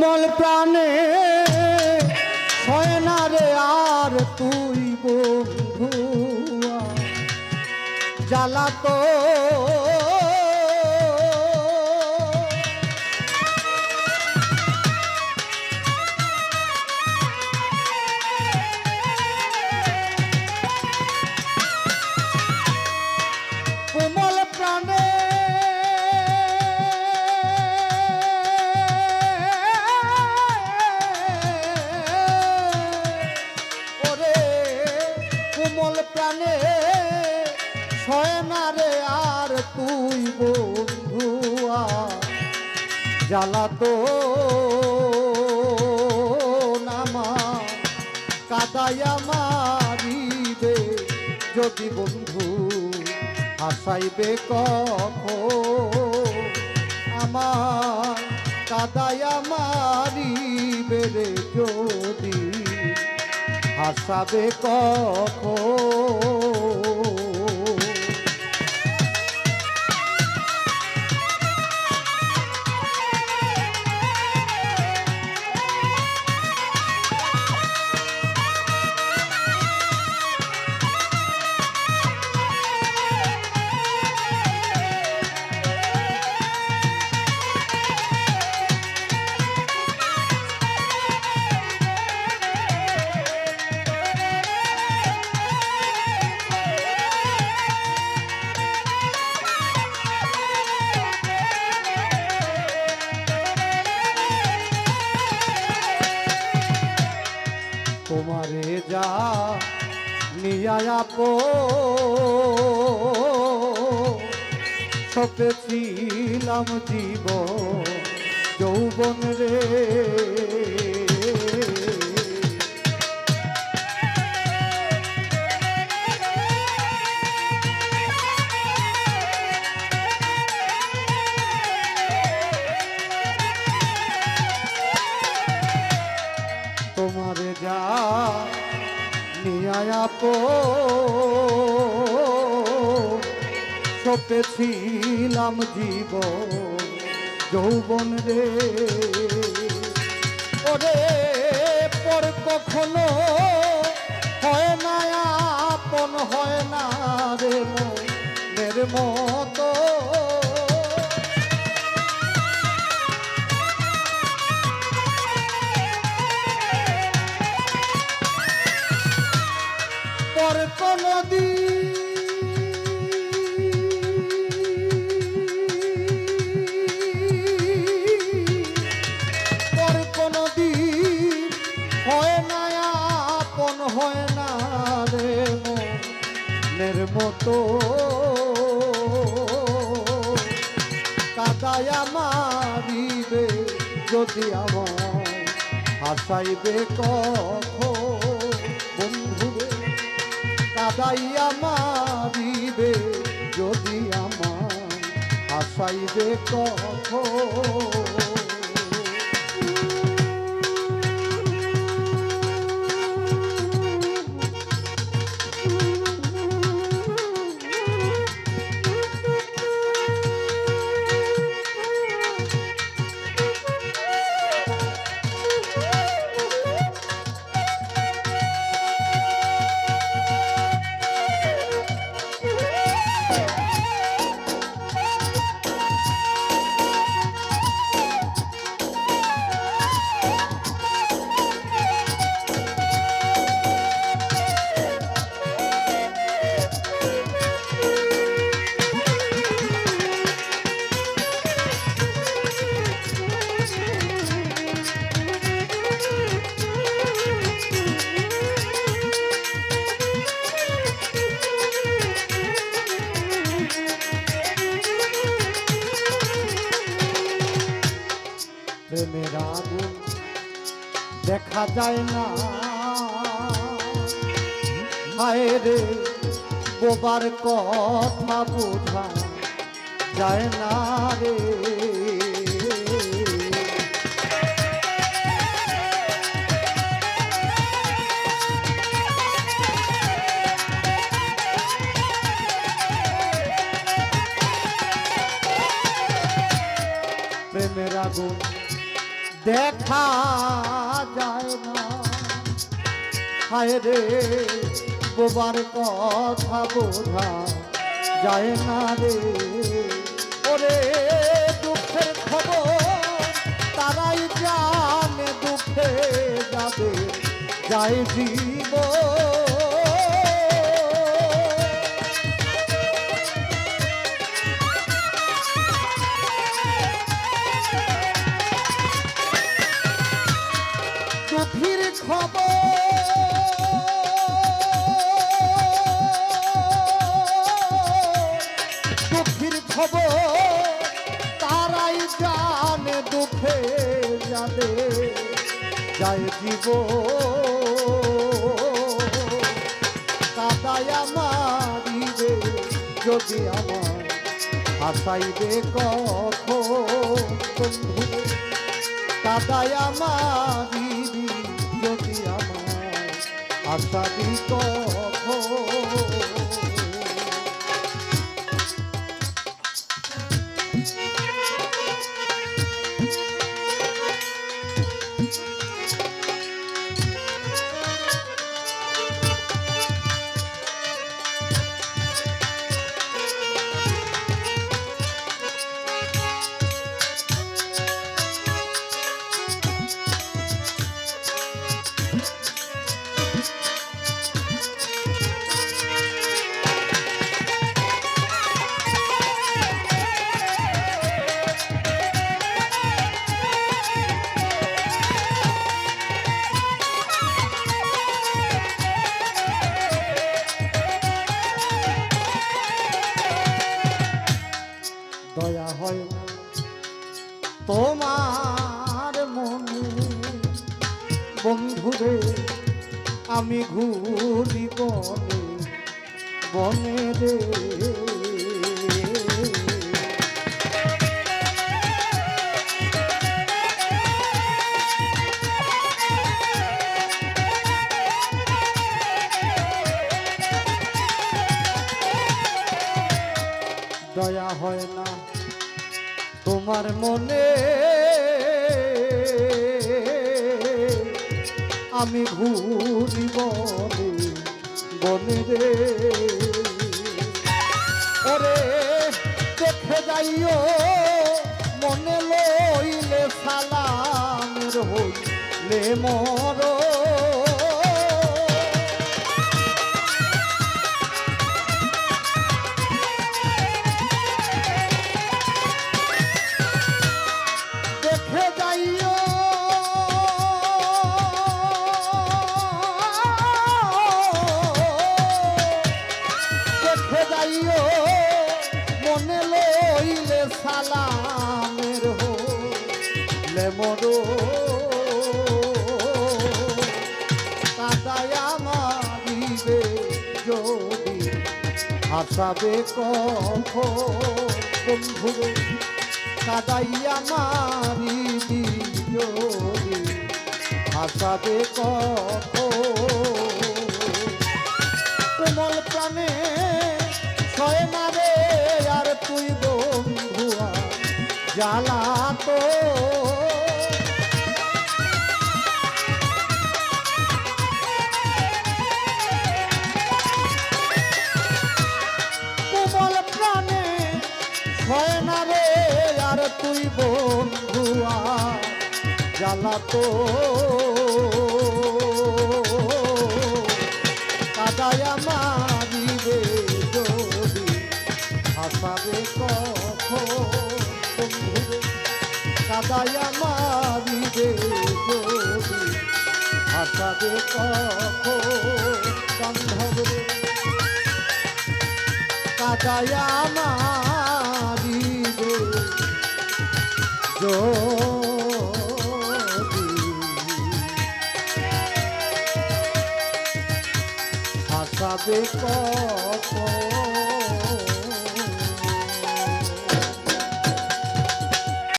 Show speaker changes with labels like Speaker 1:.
Speaker 1: কোমল প্রাণে হয় না রে আর তুই বন্ধু জ্বালা তো জ্বালা তো নামা, কাদায়া মারিবে। যদি বন্ধু হাসাইবে কখ আমার কাদায়া মারিবে রে। যদি হাসাবে কখ তোমারে যা নিয়া পো সপেছিলাম জীব যৌবন রে। সপেছিলাম জীব যৌবন রে। ওরে, পর কখনো হয় না, আপন হয় না রে মনের মতো। মতো। কাদায়া মারিবে যদি আমার হাসাইবে কখন? বন্ধুরে কাদাইয়া মারিবে যদি আমার হাসাইবে কখন? দেখা যায় না। হায় রে বোবার কথা বোঝা যায় না রে। প্রেমের আগুন দেখা হায় রে, বোবার কথা বোঝা যায় না রে। ওরে দুঃখের খবর, তারাই জানে দুঃখে যাবে। যায় জীব যাবে যায় জীব কাদায় মারিবে যদি আমার হাসাইবে কখন কাদায় মারিবি যদি আমার আশাদি কখন? তোমার মনে বন্ধুরে আমি ঘুরি বনে বনে রে। দয়া হয় না তোমার মনে আমি ঘুরি বনে বনে রে। ওরে দেখে যাইও, মনে লইলে সালামের হইলে মর সালামের হলে মরো কাদায়া মারিবে যদি হাসাবে কখন? বন্ধুরে কাদাইয়া মারিবি যদি হাসাবে কখন? কোমল প্রাণে জ্বালা তো কোমল প্রাণে ছয় মারে আর তুই বন্ধুয়া জ্বালা তো কাদায় মারিবে যদি হাসাবে বান্ধবরে কাদায় যদি হাসাবে কখন